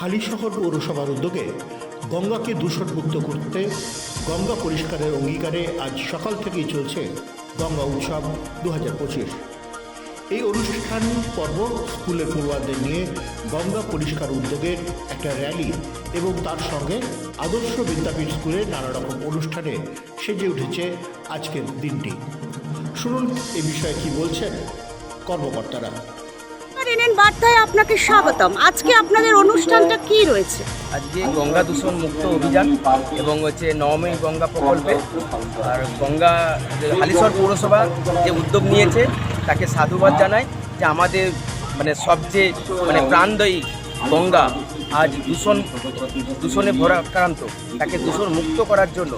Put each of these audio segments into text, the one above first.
হালিশহর পৌরসভার উদ্যোগে গঙ্গাকে দূষণমুক্ত করতে গঙ্গা পরিষ্কারের অঙ্গীকারে আজ সকাল থেকেই চলছে গঙ্গা উৎসব দু হাজার পঁচিশ। এই অনুষ্ঠান পর্ব স্কুলের পড়ুয়াদের নিয়ে গঙ্গা পরিষ্কার উদ্যোগের একটা র্যালি এবং তার সঙ্গে আদর্শ বিদ্যাপীঠ স্কুলে নানা রকম অনুষ্ঠানে সেজে উঠেছে আজকের দিনটি। শুনুন এ বিষয়ে কি বলছেন কর্মকর্তারা। এনএন বার্তায় আপনাকে স্বাগতম। আজকে আপনাদের অনুষ্ঠানটা কি রয়েছে? আজকে গঙ্গা দূষণ মুক্ত অভিযান এবং হচ্ছে নবমী গঙ্গা প্রকল্পে। আর গঙ্গা যে হালিশহর পৌরসভা যে উদ্যোগ নিয়েছে, তাকে সাধুবাদ জানাই যে আমাদের মানে সবচেয়ে মানে প্রাণদয়ী গঙ্গা আজ দূষণ, দূষণে ভরাক্রান্ত, তাকে দূষণ মুক্ত করার জন্য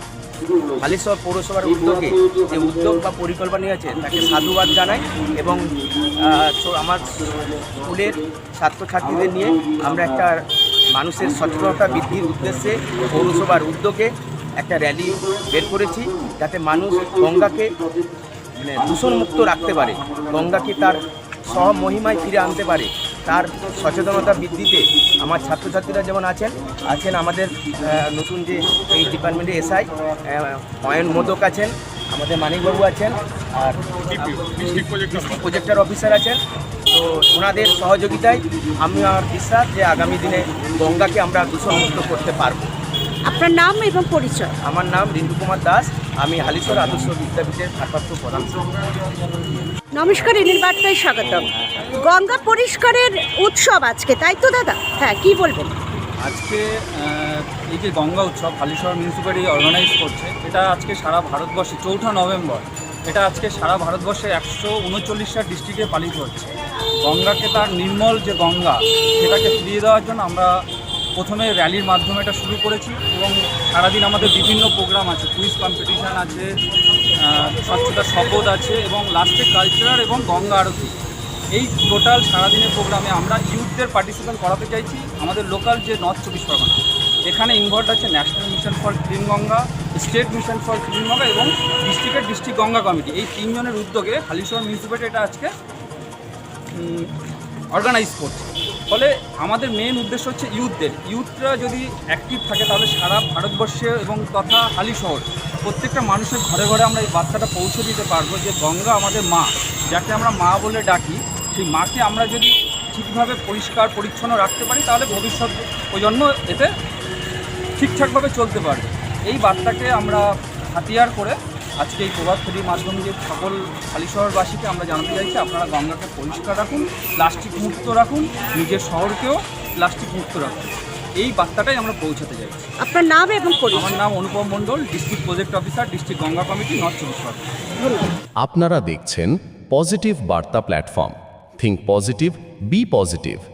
হালিশহর পৌরসভার উদ্যোগে যে উদ্যোগ বা পরিকল্পনা নিয়েছে, তাকে সাধুবাদ জানাই এবং আমার স্কুলের ছাত্রছাত্রীদের নিয়ে আমরা একটা মানুষের সচেতনতা বৃদ্ধির উদ্দেশ্যে পৌরসভার উদ্যোগে একটা র্যালি বের করেছি, যাতে মানুষ গঙ্গাকে মানে দূষণমুক্ত রাখতে পারে, গঙ্গাকে তার সহ মহিমায় ফিরে আনতে পারে। তার সচেতনতা বৃদ্ধিতে আমার ছাত্রছাত্রীরা যেমন আছেন আছেন আমাদের নতুন যে এই ডিপার্টমেন্টে এসআই অয়ন মোদক আছেন আমাদের মানিকবাবু আছেন আর ডিস্ট্রিক্ট প্রজেক্টর অফিসার আছেন। তো ওনাদের সহযোগিতায় আমি আমার বিশ্বাস যে আগামী দিনে গঙ্গাকে আমরা দূষণমুক্ত করতে পারব। আপনার নাম এবং পরিচয়? আমার নাম রিন্দু কুমার দাস। আমি হালিশহর আদর্শ বিদ্যাপীঠের ভারপ্রাপ্ত প্রধান। নমস্কার এনএন বার্তায় স্বাগতম। গঙ্গা পরিষ্কারের উৎসব আজকে তাই তো দাদা? হ্যাঁ কি বলবেন? আজকে এই যে গঙ্গা উৎসব হালিশহর মিউনিসিপ্যালিটি অর্গানাইজ করছে এটা আজকে সারা ভারতবর্ষে চৌঠা নভেম্বর এটা আজকে সারা ভারতবর্ষে একশো উনচল্লিশটা ডিস্ট্রিক্টে পালিত হচ্ছে। গঙ্গাকে তার নির্মল যে গঙ্গা সেটাকে ফিরিয়ে দেওয়ার জন্য আমরা প্রথমে র্যালির মাধ্যমে এটা শুরু করেছি এবং সারাদিন আমাদের বিভিন্ন প্রোগ্রাম আছে। কুইজ কম্পিটিশান আছে স্বচ্ছতা শপথ আছে এবং লাস্টে কালচারাল এবং গঙ্গা আরতি। এই টোটাল সারাদিনের প্রোগ্রামে আমরা ইউথদের পার্টিসিপেন্ট করাতে চাইছি। আমাদের লোকাল যে নর্থ চব্বিশ পরগনা, এখানে ইনভলভ আছে national mission for clean Ganga state mission for clean Ganga এবং ডিস্ট্রিক্টের ডিস্ট্রিক্ট গঙ্গা কমিটি এই তিনজনের উদ্যোগে হালিশহর মিউনিসিপ্যালিটি এটা আজকে অর্গানাইজ করছে। ফলে আমাদের মেন উদ্দেশ্য হচ্ছে ইউথদের ইউথরা যদি অ্যাক্টিভ থাকে, তাহলে সারা ভারতবর্ষে এবং তথা হালিশহর প্রত্যেকটা মানুষের ঘরে ঘরে আমরা এই বার্তাটা পৌঁছে দিতে পারব যে গঙ্গা আমাদের মা, যাকে আমরা মা বলে ডাকি, সেই মাকে আমরা যদি ঠিকভাবে পরিষ্কার, পরিচ্ছন্ন রাখতে পারি, তাহলে ভবিষ্যৎ প্রজন্ম এতে ঠিকঠাকভাবে চলতে পারবে। এই বার্তাকে আমরা হাতিয়ার করে আজকে এই প্রভাত ফেরির মাধ্যমে দিয়ে সকল হালিশহরবাসীকে আমরা জানাতে চাইছি আপনারা গঙ্গাকে পরিষ্কার রাখুন প্লাস্টিক মুক্ত রাখুন নিজের শহরকেও প্লাস্টিক মুক্ত রাখুন। এই বার্তাটাই আমরা পৌঁছাতে চাইছি। আপনার নাম এবং আমার নাম Anupam Mondal district project officer district Ganga committee north চব্বিশ আপনারা দেখছেন পজিটিভ বার্তা platform. Think positive be positive.